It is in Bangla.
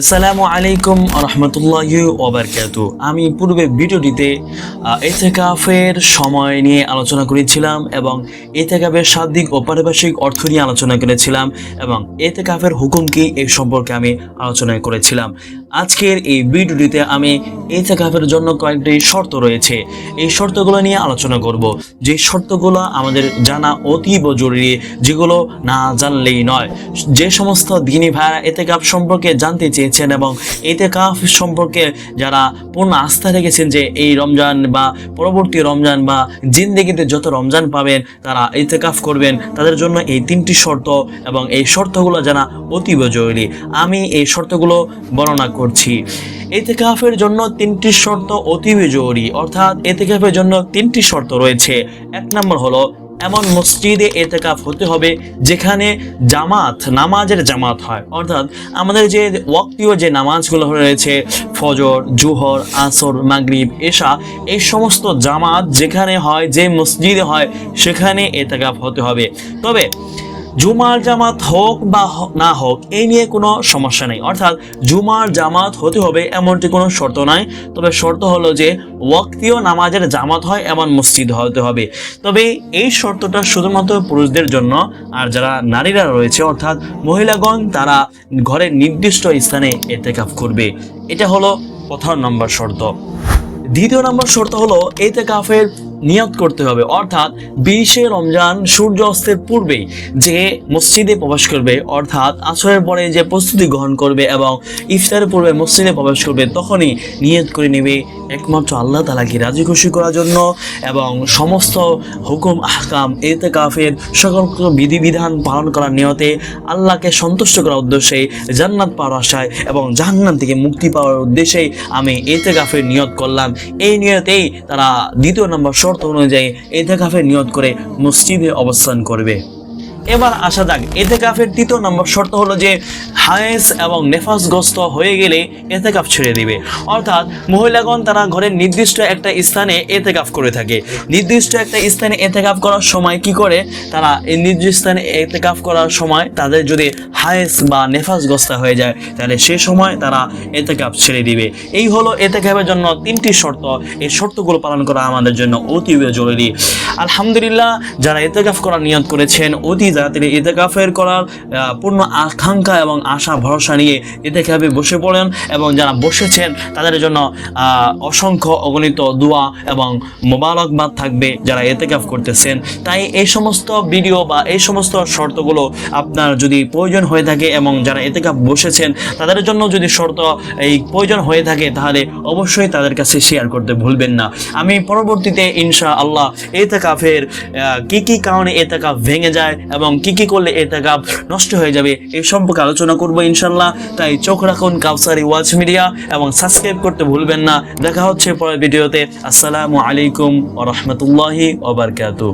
আসসালামু আলাইকুম রহমতুল্লাহ ওবরকাতু আমি পূর্বে ভিডিওটিতে এতেকাফের সময় নিয়ে আলোচনা করেছিলাম এবং এতেকাফের শাব্দিক ও পারিভাষিক অর্থ নিয়ে আলোচনা করেছিলাম এবং এতেকাফের হুকুম কি এই সম্পর্কে আমি আলোচনা করেছিলাম। আজকের এই ভিডিওটিতে আমি এতেকাফের জন্য কয়েকটি শর্ত রয়েছে। এই শর্তগুলো নিয়ে আলোচনা করব। যে শর্তগুলো আমাদের জানা অতীব জরুরি, যেগুলো না জানলেই নয়। যে সমস্ত দিনী ভাইরা এতেকাফ সম্পর্কে জানতে চেয়েছেন এবং এতেকাফ সম্পর্কে যারা পূর্ণ আস্থা রেখেছেন যে এই রমজান বা পরবর্তী রমজান বা জিন্দেগিতে যত রমজান পাবেন, তারা এতেকাফ করবেন। তাদের জন্য এই তিনটি শর্ত এবং এই শর্তগুলো জানা অতীব জরুরি। আমি এই শর্তগুলো বর্ণনা করছি। এতেকাফের জন্য তিনটি শর্ত অতীব জরুরি। অর্থাৎ এতেকাফের জন্য তিনটি শর্ত রয়েছে। এক নম্বর হলো এমন মসজিদে এতেকাফ হতে হবে যেখানে জামাত, নামাজের জামাত হয়। অর্থাৎ আমাদের যে ওয়াক্তীয় যে নামাজগুলো রয়েছে, ফজর, জুহর, আসর, মাগরিব, এশা, এই সমস্ত জামাত যেখানে হয়, যে মসজিদে হয়, সেখানে এতেকাফ হতে হবে। তবে জুমার জামাত হোক বা না হোক, এই নিয়ে কোনো সমস্যা নেই। অর্থাৎ জুমার জামাত হতে হবে এমনটি কোনো শর্ত নাই। তবে শর্ত হলো যে ওয়াক্তীয় নামাজের জামাত হয় এমন মসজিদ হতে হবে। তবে এই শর্তটা শুধুমাত্র পুরুষদের জন্য, আর যারা নারীরা রয়েছে, অর্থাৎ মহিলাগণ, তারা ঘরের নির্দিষ্ট স্থানে এতেকাফ করবে। এটা হলো প্রথম নম্বর শর্ত। দ্বিতীয় নম্বর শর্ত হলো এতে কাফের নিয়ত করতে হবে। অর্থাৎ বিশে রমজান সূর্য অস্তের পূর্বেই যে মসজিদে প্রবেশ করবে, অর্থাৎ আসরের পরে যে প্রস্তুতি গ্রহণ করবে এবং ইফতারের পূর্বে মসজিদে প্রবেশ করবে, তখনই নিয়ত করে নেবে একমাত্র আল্লাহ তালাকে রাজি খুশি করার জন্য এবং সমস্ত হুকুম, আহকাম এতে কাফের সকল বিধিবিধান পালন করার নিয়তে আল্লাহকে সন্তুষ্ট করার উদ্দেশ্যে জান্নাত পাওয়ার আশায় এবং জাহান্নাম থেকে মুক্তি পাওয়ার উদ্দেশ্যেই আমি এতে কাফের নিয়ত করলাম। এই নিয়তেই তারা দ্বিতীয় নম্বর শর্ত অনুযায়ী এতেকাফে নিয়ত করে মসজিদে অবস্থান করবে। এবার আসা যাক। এতে কাফের তৃতীয় নম্বর শর্ত হলো যে, হায়েস এবং নেফাসগ্রস্ত হয়ে গেলে এতে কাফ ছেড়ে দিবে। অর্থাৎ মহিলাগণ তারা ঘরের নির্দিষ্ট একটা স্থানে এতে কাফ করে থাকে। নির্দিষ্ট একটা স্থানে এতে কাফ করার সময় কি করে? তারা এই নির্দিষ্ট স্থানে এতে কাফ করার সময় তাদের যদি হায়েস বা নেফাসগ্রস্ত হয়ে যায়, তাহলে সে সময় তারা এতে কাফ ছেড়ে দিবে। এই হলো এতে কাফের জন্য তিনটি শর্ত। এই শর্তগুলো পালন করা আমাদের জন্য অতীব জরুরি। আলহামদুলিল্লাহ, যারা এতেকাফ করার নিয়ত করেছেন, অতি তাড়াতাড়ি এতেকাফের করার পূর্ণ আকাঙ্ক্ষা এবং আশা ভরসা নিয়ে এতেকাফে বসে পড়েন এবং যারা বসেছেন তাদের জন্য অসংখ্য অগণিত দোয়া এবং মোবারকবাদ থাকবে যারা এতেকাফ করতেছেন। তাই এই সমস্ত ভিডিও বা এই সমস্ত শর্তগুলো আপনার যদি প্রয়োজন হয়ে থাকে এবং যারা এতেকাফ বসেছেন তাদের জন্য যদি শর্ত এই প্রয়োজন হয়ে থাকে তাহলে অবশ্যই তাদের কাছে শেয়ার করতে ভুলবেন না। আমি পরবর্তীতে ইনশা আল্লাহ এতেকাফের আহ, কি কি কারণে এতে এতেকাফ ভেঙে যায় এবং কি কি করলে এতেকাফ নষ্ট হয়ে যাবে এই সম্পর্কে আলোচনা করব ইনশাল্লাহ তাই চোখ রাখুন কাউসারি ওয়াচ মিডিয়া এবং সাবস্ক্রাইব করতে ভুলবেন না। দেখা হচ্ছে পরের ভিডিওতে। আসসালামু আলাইকুম ও রহমতুল্লাহি ওবরকাতু